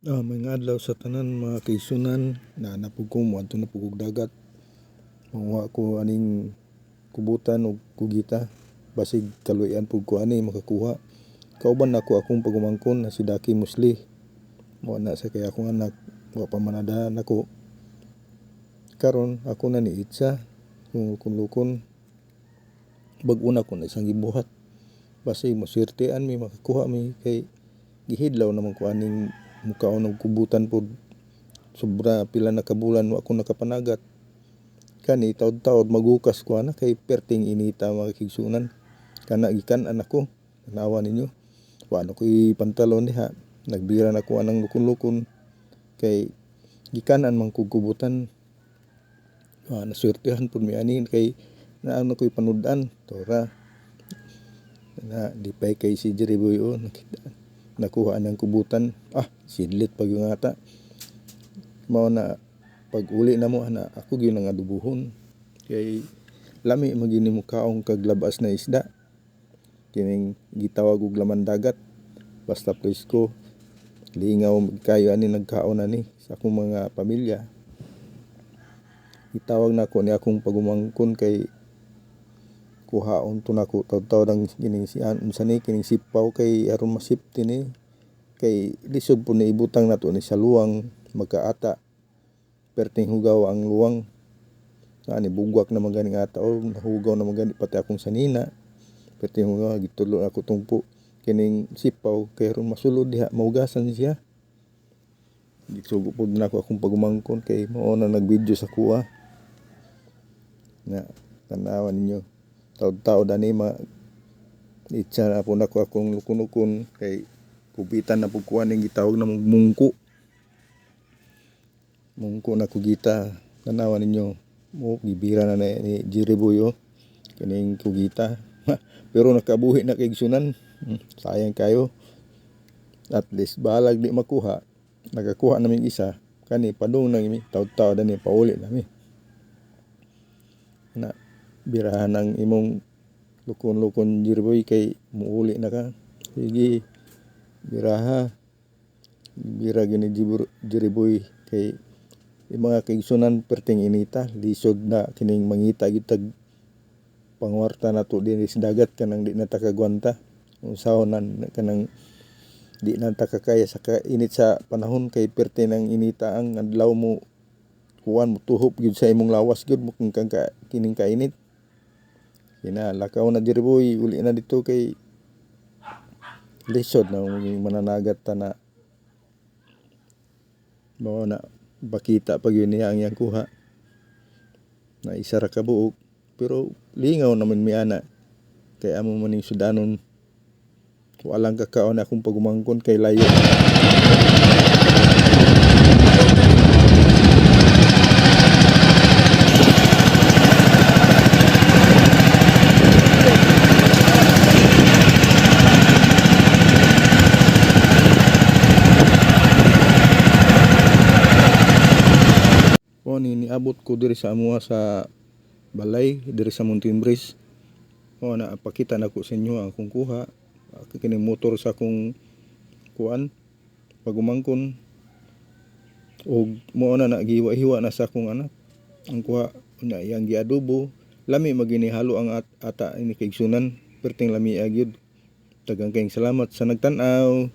Ah, may adlaw sa tanan mga kaisunan na napug ko mo adto na pugog dagat. Manguha ko aning kubutan og kugita basig kaluyan pug ko ani makakuha. Kauban nako akong pagumangkon na si Daki Musli. Mo na sa kay akong anak wa pa manadahan nako. Karon ako na ni Itza kung lukon bag-una ko na isang gibuhat. Basig maswertean mi makakuha mi kay gihidlaw naman ko aning mukaon og kubutan pod sobra pila na kabulan wa ko nakapanagat. Kani taud-taud magukas ko ana kay perting inita mga kigsunan. Kana gikan anak ko tanawa ninyo. Wa na ko'y pantalon diha. Nagbira na ko anang lukon-lukon. Kay gikanan man kog kubutan wa naswertehan pud mi ani kay na ko'y panud-an tora. Na di pay kay si Jerry Boy o nakita nakuha niyang kubutan. Ah sidlit pag yung ata. Mao na pag uli na mo ana ako gyud nga dubuhon. Kay lami magini mo kaong kag labas na isda. Kining gitawag og laman dagat. Basta presko lingaw kayo ani nagkaon ani sa akong mga pamilya. Gitawag nako ni akong pagumangkon kay kuhaon to nako taw-taw ang kining si unsa ni kining kay aron masipti ni. Kay lisod po ni ibutang nato ni sa luwang magkaata. Perting hugaw ang luwang. Ani bugwak naman ganing ata o nahugaw naman gani pati akong sanina perting hugaw gitulo ako tungpo. Kining sipaw kay aron masulod diha maugasan siya. Gisugo pod nako akong pagumangkon kay mao na nagvideo sa kuha. Nga tanawan ninyo taud-taud ani ma itsa na po nako akong lukon-lukon kay kubitan na po kuha ning gitawag na mungko. Mungko na kugita tanawan ninyo. Mo gibira na ni, Boy oh. kining kugita pero nakabuhi na kay sunan Hmm, sayang kayo. At least balag di makuha. Nagakuha namin isa. Kani padung nang imi taud-taud ani pauli nami na birahan ang imong lukon-lukon jirboy kay muuli na ka. Sige biraha. Bira gini jibur jiriboy kay yung mga kaigsunan perting inita lisod na kining mangita gitag pangwarta na to din sa dagat kanang di na takagwanta. Unsahon nan kanang di na takakaya sa init sa panahon kay perte ng inita ang adlaw mo kuan mo tuhop gyud sa imong lawas gyud mo kung ka, kining kainit kina lakaw na diri boy. Uli na dito kay lisod na mananagat ta na mao na bakita pag yun niya ang iyang kuha. Na isa ra ka pero lingaw naman mi ana. Kay amo maning sudanon. Walang kakaon akong pagumangkon kay layo O ni niabot ko diri sa amuha sa balay diri sa Mountain Breeze. O na pakita na ko sa inyo ang akong kuha. Kining motor sa akong kuan pagumangkon og mo na nagiwa-hiwa na sa akong anak. Ang kuha na iyang giadobo. Lami maginihalo ang at ata ini kay sunan perting lami agyud. Daghang kayong salamat sa nagtan-aw.